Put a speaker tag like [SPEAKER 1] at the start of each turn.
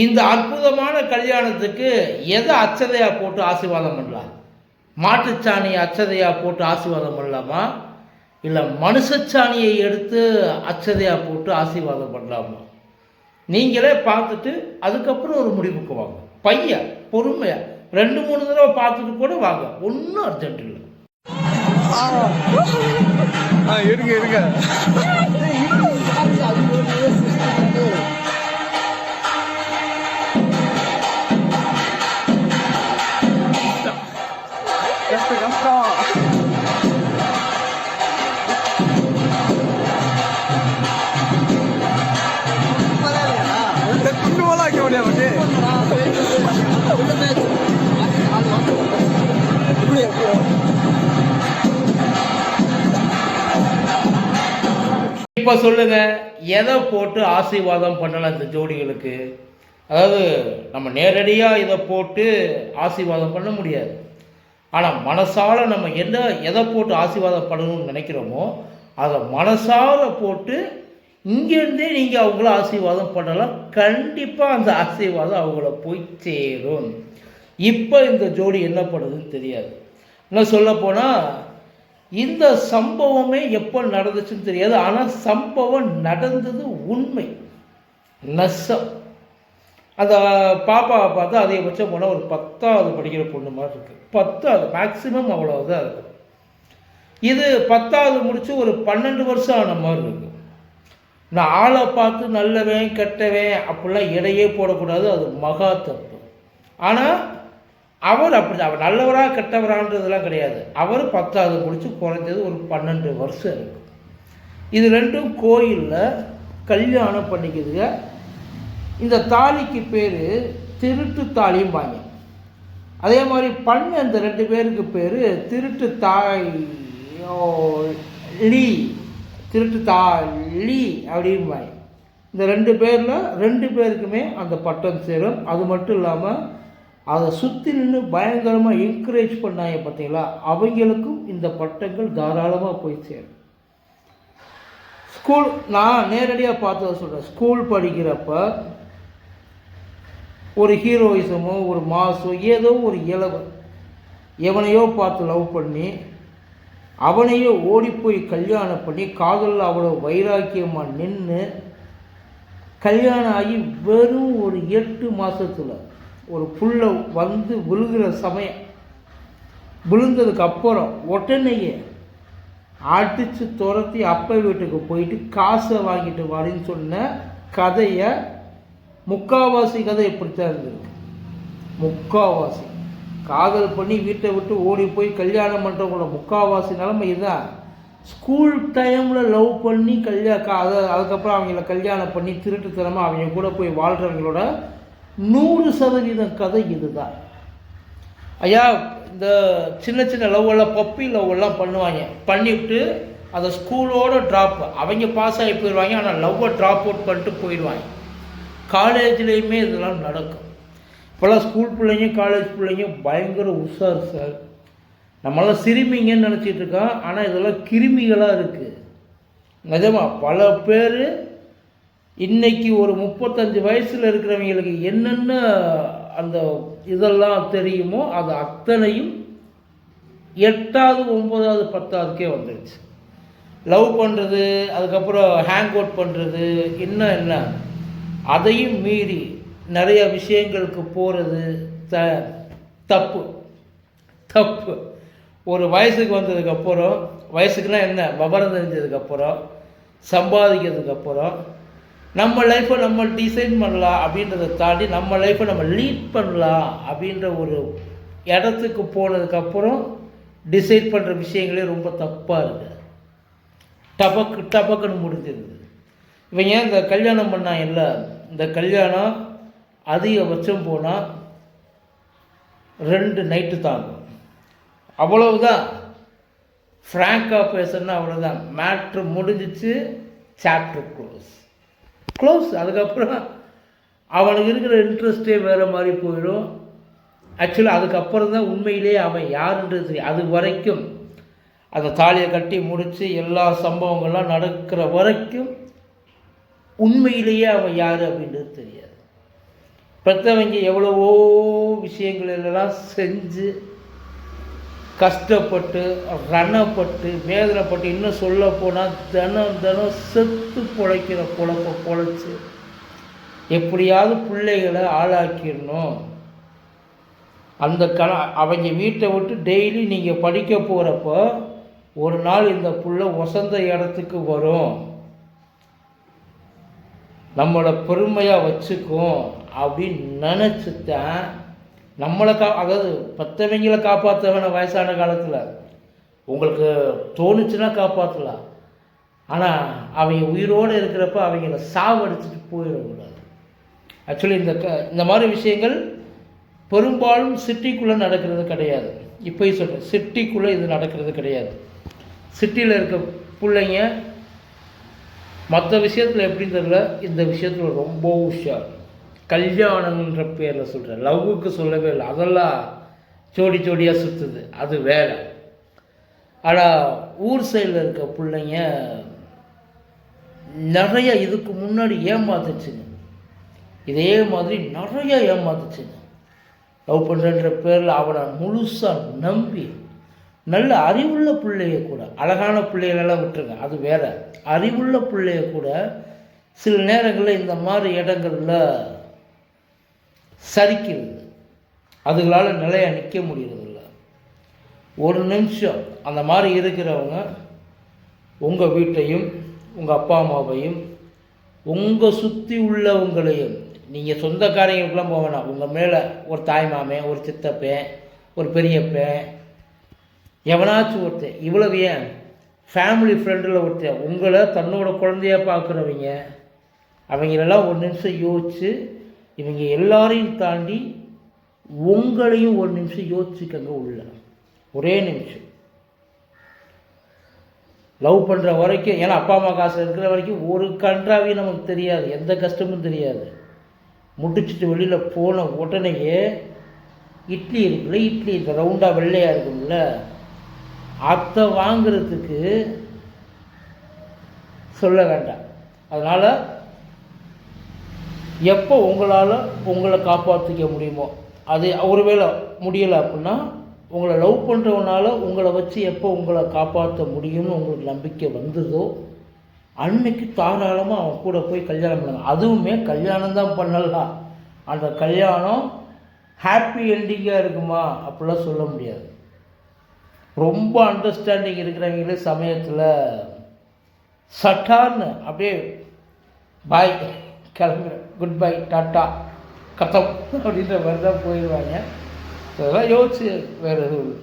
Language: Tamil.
[SPEAKER 1] இந்த அற்புதமான கல்யாணத்துக்கு எதை அச்சதையாக போட்டு ஆசீர்வாதம் பண்ணலாம்? மாட்டுச்சாணியை அச்சதையாக போட்டு ஆசீர்வாதம் பண்ணலாமா? இல்லை மனுஷச்சாணியை எடுத்து அச்சதையாக போட்டு ஆசீர்வாதம் பண்ணலாமா? நீங்களே பார்த்துட்டு அதுக்கப்புறம் ஒரு முடிவுக்கு வாங்க. பையன் பொறுமையாக ரெண்டு மூணு தடவை பார்த்துட்டு கூட வாங்க. ஒன்றும் அர்ஜென்ட் இல்லை.
[SPEAKER 2] ஆ இருங்க இருங்க.
[SPEAKER 1] இப்போ சொல்லுங்க எதை போட்டு ஆசீர்வாதம் பண்ணலாம் இந்த ஜோடிகளுக்கு? அதாவது நம்ம நேரடியாக இதை போட்டு ஆசீர்வாதம் பண்ண முடியாது. ஆனால் மனசால நம்ம என்ன எதை போட்டு ஆசீர்வாதம் பண்ணணும்னு நினைக்கிறோமோ அதை மனசார போட்டு இங்கேருந்தே நீங்கள் அவங்கள ஆசீர்வாதம் பண்ணலாம். கண்டிப்பாக அந்த ஆசீர்வாதம் அவங்கள போய் சேரும். இப்போ இந்த ஜோடி என்ன பண்ணுதுன்னு தெரியாது. இன்னும் சொல்லப்போனால் இந்த சம்பவமே எப்போ நடந்துச்சுன்னு தெரியாது. ஆனால் சம்பவம் நடந்தது உண்மை. நஷ்டம். அந்த பாப்பாவை பார்த்து அதிகபட்சம் போனால் ஒரு பத்தாவது படிக்கிற பொண்ணு மாதிரி இருக்குது பத்தாவது மேக்ஸிமம் அவ்வளோதான் இருக்கும். இது பத்தாவது முடித்து ஒரு பன்னெண்டு வருஷம் ஆன மாதிரி இருக்கும் நான் ஆளை பார்த்து நல்லவன் கெட்டவன் அப்படிலாம் இடையே போடக்கூடாது. அது மகா தப்பு. ஆனால் அவர் அப்படி அவர் நல்லவரா கெட்டவரான்றதெல்லாம் கிடையாது. அவர் பத்தாவது முடிச்சு குறைஞ்சது ஒரு பன்னெண்டு வருஷம் இருக்கு. இது ரெண்டும் கோயிலில் கல்யாணம் பண்ணிக்கிதுங்க இந்த தாலிக்கு பேர் திருட்டு தாலிம்பாங்க அதே மாதிரி பண்ண அந்த ரெண்டு பேருக்கு பேர் திருட்டு தாய் லீ. திருட்டு தாலி அப்படிம்பாய் இந்த ரெண்டு பேரில் ரெண்டு பேருக்குமே அந்த பட்டம் சேரும். அது மட்டும் இல்லாமல் அதை சுற்றி நின்று பயங்கரமாக என்கரேஜ் பண்ணாங்க பார்த்தீங்களா? அவங்களுக்கும் இந்த பட்டங்கள் தாராளமாக போய் சேரும். ஸ்கூல் நான் நேரடியாக பார்த்ததை சொல்கிறேன் ஸ்கூல் படிக்கிறப்ப ஒரு ஹீரோயிசமோ ஒரு மாசோ ஏதோ ஒரு இளவு எவனையோ பார்த்து லவ் பண்ணி அவனையே ஓடிப்போய் கல்யாணம் பண்ணி காதலில் அவ்வளோ வைராக்கியமாக நின்று கல்யாணம் ஆகி வெறும் ஒரு எட்டு மாதத்தில் ஒரு புள்ள வந்து விழுகிற சமயம் விழுந்ததுக்கு அப்புறம் உடனேயே அடித்து துரத்தி அப்பா வீட்டுக்கு போயிட்டு காசை வாங்கிட்டு வரேன்னு சொன்ன கதையை முக்காவாசி கதை இப்படித்தான் இருந்திருக்கு முக்காவாசி. காதல் பண்ணி வீட்டை விட்டு ஓடி போய் கல்யாணம் பண்ணுறவங்களோட முக்காவாசி நிலைமை இதுதான் ஸ்கூல் டைமில் லவ் பண்ணி கல்யா அதை அதுக்கப்புறம் அவங்கள கல்யாணம் பண்ணி திருட்டுத்தனமாக அவங்க கூட போய் வாழ்கிறவங்களோட நூறு சதவீதம் கதை இதுதான். ஐயா இந்த சின்ன சின்ன லவ்வெல்லாம் பப்பி லவ் எல்லாம் பண்ணுவாங்க. பண்ணிவிட்டு அதை ஸ்கூலோட ட்ராப் அவங்க பாஸ் ஆகி போயிடுவாங்க ஆனால் லவ்வை ட்ராப் அவுட் பண்ணிட்டு போயிடுவாங்க. காலேஜ்லேயுமே இதெல்லாம் நடக்கும். இப்போல்லாம் ஸ்கூல் பிள்ளைங்க காலேஜ் பிள்ளைங்க பயங்கர உஷார் சார் நம்மளாம் சிறுமிங்கன்னு நினச்சிட்டு இருக்கோம். ஆனால் இதெல்லாம் கிருமிகளாக இருக்குது நிஜமா பல பேர் இன்னைக்கு ஒரு முப்பத்தஞ்சு வயசில் இருக்கிறவங்களுக்கு என்னென்ன அந்த இதெல்லாம் தெரியுமோ அது அத்தனையும் எட்டாவது ஒம்பதாவது பத்தாவதுக்கே வந்துடுச்சு லவ் பண்ணுறது அதுக்கப்புறம் ஹேங் அவுட் பண்ணுறது இன்னும் என்ன? அதையும் மீறி நிறைய விஷயங்களுக்கு போகிறது த தப்பு. தப்பு. ஒரு வயசுக்கு வந்ததுக்கப்புறம் வயசுக்குனா என்ன? விவரம் தெரிஞ்சதுக்கப்புறம் சம்பாதிக்கிறதுக்கப்புறம் நம்ம லைஃப்பை நம்ம டிசைன் பண்ணலாம் அப்படின்றத தாண்டி நம்ம லைஃப்பை நம்ம லீட் பண்ணலாம் அப்படின்ற ஒரு இடத்துக்கு போனதுக்கப்புறம் டிசைட் பண்ணுற விஷயங்களே ரொம்ப தப்பாக இருக்குது டபக்கு டபக்குன்னு முடிஞ்சிருது. இவங்க இந்த கல்யாணம் பண்ணாங்கல்ல இந்த கல்யாணம் அதிகபட்சம் போனால் ரெண்டு நைட்டு தாங்கும். அவ்வளவுதான். ஃப்ராங்காக அவ்வளோ அவ்வளோதான் மேட்ரு முடிஞ்சிச்சு சாப்டர் க்ளோஸ் க்ளோஸ் அதுக்கப்புறம் அவனுக்கு இருக்கிற இன்ட்ரெஸ்ட்டே வேறு மாதிரி போயிடும். ஆக்சுவலாக அதுக்கப்புறம் தான் உண்மையிலேயே அவன் யாருன்றது தெரியும். அது வரைக்கும் அந்த தாலியை கட்டி முடித்து எல்லா சம்பவங்கள்லாம் நடக்கிற வரைக்கும் உண்மையிலேயே அவன் யார் அப்படின்றது தெரியாது. பெற்றவங்க எவ்வளவோ விஷயங்களெல்லாம் செஞ்சு கஷ்டப்பட்டு ரணப்பட்டு வேதனைப்பட்டு இன்னும் சொல்ல போனால் தினம் தினம் செத்து பிழைக்கிற பொழப்ப பொழைச்சி எப்படியாவது பிள்ளைகளை ஆளாக்கிடணும். அந்த கண அவங்க வீட்டை விட்டு டெய்லி நீங்கள் படிக்க போகிறப்போ ஒரு நாள் இந்த புள்ள வசந்த இடத்துக்கு வரும். நம்மளை பெருமையாக வச்சுக்கும் அப்படின்னு நினச்சித்தான் நம்மளை கா அதாவது பத்தவங்களை காப்பாற்ற வேணும் வயசான காலத்தில் உங்களுக்கு தோணுச்சுன்னா காப்பாற்றலாம் ஆனால் அவங்க உயிரோடு இருக்கிறப்ப அவங்கள சாவடிச்சிட்டு போயிடக்கூடாது. ஆக்சுவலி இந்த க இந்த மாதிரி விஷயங்கள் பெரும்பாலும் சிட்டிக்குள்ளே நடக்கிறது கிடையாது. இப்போயும் சொல்கிறேன் சிட்டிக்குள்ளே இது நடக்கிறது கிடையாது. சிட்டியில் இருக்க பிள்ளைங்க மற்ற விஷயத்தில் எப்படின்னு தெரியல இந்த விஷயத்தில் ரொம்ப உஷார். கல்யாணம்ன்ற பேரில் சொல்கிறேன் லவ்வுக்கு சொல்லவே இல்லை. அதெல்லாம் ஜோடி ஜோடியாக சுற்றுது அது வேலை ஆனால் ஊர் சைடில் இருக்க பிள்ளைங்க நிறைய இதுக்கு முன்னாடி ஏமாத்துச்சுங்க. இதே மாதிரி நிறைய ஏமாத்துச்சுங்க. லவ் பண்ணுறன்ற பேரில் அவனை முழுசாக நம்பி நல்ல அறிவுள்ள பிள்ளைய கூட அழகான பிள்ளைகளெல்லாம் விட்டுருங்க அது வேற. அறிவுள்ள பிள்ளைய கூட சில நேரங்களில் இந்த மாதிரி இடங்களில் சரிக்கிறது அதுகளால் நிலையாக நிற்க முடியறதில்ல. ஒரு நிமிஷம் அந்த மாதிரி இருக்கிறவங்க உங்கள் வீட்டையும் உங்கள் அப்பா அம்மாவையும் உங்கள் சுற்றி உள்ளவங்களையும் நீங்கள் சொந்தக்காரங்களுக்கெல்லாம் போக வேணாம். உங்கள் மேலே ஒரு தாய்மாமே ஒரு சித்தப்பேன் ஒரு பெரியப்பன் எவனாச்சும் ஒருத்தன் இவ்வளவு ஏன்? ஃபேமிலி ஃப்ரெண்டில் ஒருத்தன் உங்களை தன்னோட குழந்தைய பார்க்குறவங்க அவங்களெல்லாம் ஒரு நிமிஷம் யோசிச்சு இவங்க எல்லாரையும் தாண்டி உங்களையும் ஒரு நிமிஷம் யோசிச்சுக்கங்க உள்ள. ஒரே நிமிஷம். லவ் பண்ணுற வரைக்கும் ஏன்னா அப்பா அம்மா காசு இருக்கிற வரைக்கும் ஒரு கன்றாவையும் நமக்கு தெரியாது எந்த கஷ்டமும் தெரியாது. முடிச்சுட்டு வெளியில் போன உடனேயே இட்லி இருக்குல்ல இட்லி இந்த ரவுண்டாக வெள்ளையாக இருக்கும்ல அதை வாங்குறதுக்கு சொல்ல வேண்டாம். அதனால் எப்போ உங்களால் உங்களை காப்பாற்றிக்க முடியுமோ அது ஒருவேளை முடியலை அப்படின்னா உங்களை லவ் பண்ணுறவனால உங்களை வச்சு எப்போ உங்களை காப்பாற்ற முடியும்னு உங்களுக்கு நம்பிக்கை வந்ததோ அன்னைக்கு தாராளமாக அவன் கூட போய் கல்யாணம் பண்ணுங்க அதுவுமே கல்யாணம் தான் பண்ணலாம். அந்த கல்யாணம் ஹாப்பி என்டிங்காக இருக்குமா? அப்படிலாம் சொல்ல முடியாது. ரொம்ப அண்டர்ஸ்டாண்டிங் இருக்கிறவங்களே சமயத்தில் சட்டான்னு அப்படியே பாய் கிளம்புறேன் குட் பை டாட்டா. கத்தம் அப்படின்ற மாதிரி தான் போயிடுவாங்க அதெல்லாம் யோசிச்சு வேறு எதுவும் இல்லை.